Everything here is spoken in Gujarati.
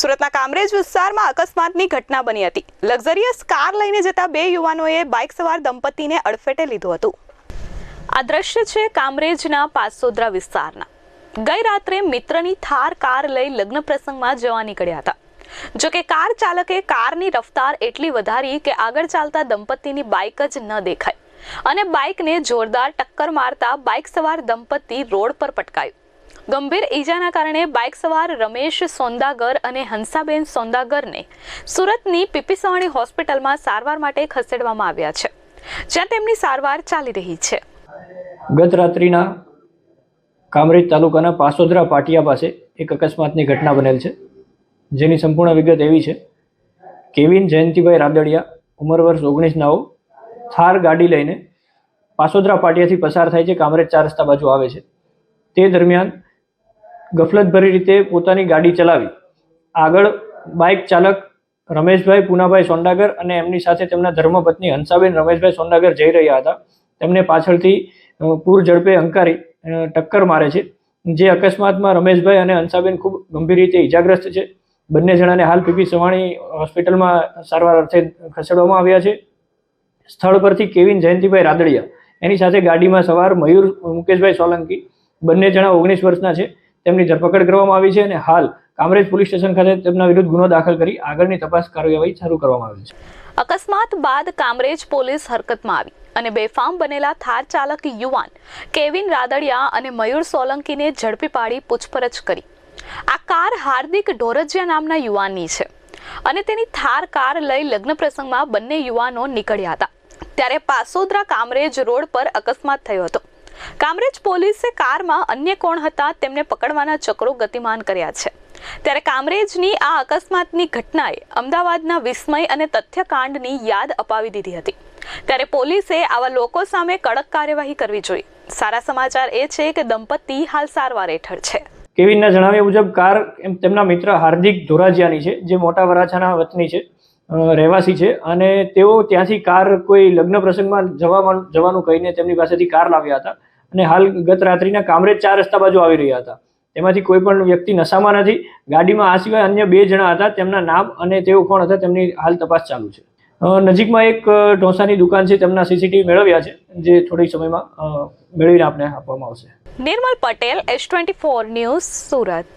સુરતના કામરેજ વિસ્તારમાં અકસ્માતની ઘટના બની હતી. લક્ઝરિયસ કાર લઈને જતા બે યુવાનોએ બાઇક સવાર દંપતીને અડફેટે લીધું હતું. આ દ્રશ્ય છે કામરેજના પાસોદરા વિસ્તારના. ગઈ રાત્રે મિત્રની થાર કાર લઈ લગ્ન પ્રસંગમાં જવા નીકળ્યા હતા. જોકે કાર ચાલકે કારની રફતાર એટલી વધારી કે આગળ ચાલતા દંપતીની બાઇક જ ન દેખાય. અને બાઇકને જોરદાર ટક્કર મારતા બાઇક સવાર દંપતી રોડ પર પટકાયું. ગંભીર ઈજાના કારણે બાઇક સવાર રમેશ સોંદાગર અને હંસાબેન સોંદાગરને સુરતની પીપીસવાણી હોસ્પિટલમાં સારવાર માટે ખસેડવામાં આવ્યા છે. જ્યાં તેમની સારવાર ચાલી રહી છે. ગત રાત્રિના કામરેજ તાલુકાના પાસોદરા પાટિયા પાસે એક અકસ્માતની ઘટના બનેલ છે. જેની સંપૂર્ણ વિગત એવી છે કેવિન જયંતિભાઈ રાદડિયા, ઉંમર વર્ષ ઓગણીસ નવ થાર ગાડી લઈને પાસોદરા પાટિયાથી પસાર થાય છે. કામરેજ ચાર રસ્તા બાજુ આવે છે. તે દરમિયાન ગફલતભરી રીતે પોતાની ગાડી ચલાવી. આગળ બાઇક ચાલક રમેશભાઈ પૂનાભાઈ સોંડાગર અને એમની સાથે તેમના ધર્મપત્ની હંસાબેન રમેશભાઈ સોંડાગર જઈ રહ્યા હતા. તેમને પાછળથી પૂર ઝડપે હંકારી ટક્કર મારે છે. જે અકસ્માતમાં રમેશભાઈ અને હંસાબેન ખૂબ ગંભીર રીતે ઇજાગ્રસ્ત છે. બંને જણાને હાલ પીપી સવાણી હોસ્પિટલમાં સારવાર અર્થે ખસેડવામાં આવ્યા છે. સ્થળ પરથી કેવિન જયંતિભાઈ રાદડિયા. એની સાથે ગાડીમાં સવાર મયુર મુકેશભાઈ સોલંકી. બંને જણા ઓગણીસ વર્ષના છે. તેમની ધરપકડ કરવામાં આવી છે અને હાલ કામરેજ પોલીસ સ્ટેશન ખાતે તેમના વિરુદ્ધ ગુનો દાખલ કરી આગળની તપાસ કાર્યવાહી શરૂ કરવામાં આવી છે. અકસ્માત બાદ કામરેજ પોલીસ હરકતમાં આવી અને બેફામ બનેલા થાર ચાલક યુવાન કેવિન રાદડિયા અને મયુર સોલંકીને ઝડપી પાડી પૂછપરછ કરી. આ કાર હાર્દિક ઢોરજિયા નામના યુવાનની છે અને તેની થાર કાર લઈ લગ્ન પ્રસંગમાં બંને યુવાનો નીકળ્યા હતા. ત્યારે પાસોદરા કામરેજ રોડ પર અકસ્માત થયો હતો. કામરેજ પોલીસે કારમાં અન્ય કોણ હતા તેમને પકડવાના ચક્રો ગતિમાન કર્યા છે. ત્યારે કામરેજની આ અકસ્માતની ઘટનાએ અમદાવાદના વિસ્મય અને તથ્યકાંડની યાદ અપાવી દીધી હતી. ત્યારે પોલીસે આવા લોકો સામે કડક કાર્યવાહી કરવી જોઈએ. સારા સમાચાર એ છે કે દંપતી હાલ સારવાર હેઠળ છે. કેવિનના જણાવ્યા મુજબ કાર તેમના મિત્ર હાર્દિક ધોરાજીયાની છે, જે મોટા વરાછાના વતની છે રહેવાસી છે અને તેઓ ત્યાંથી કાર કોઈ લગ્ન પ્રસંગમાં જવા જવાનું કહીને તેમની પાસેથી કાર લાવ્યા હતા. અને હાલ ગત રાત્રિના કામરેજ ચાર રસ્તા બાજુ આવી રહ્યા હતા. તેમાંથી કોઈ પણ વ્યક્તિ નશામાં નથી. ગાડીમાં આ સિવાય અન્ય બે જણા હતા. તેમના નામ અને તેઓ કોણ હતા તેમની હાલ તપાસ ચાલુ છે. નજીકમાં એક ઢોસાની દુકાન છે. તેમના સીસીટીવી મેળવ્યા છે, જે થોડી સમયમાં મેળવીને આપને આપવામાં આવશે. Nirmal Patel, S twenty four news, Surat.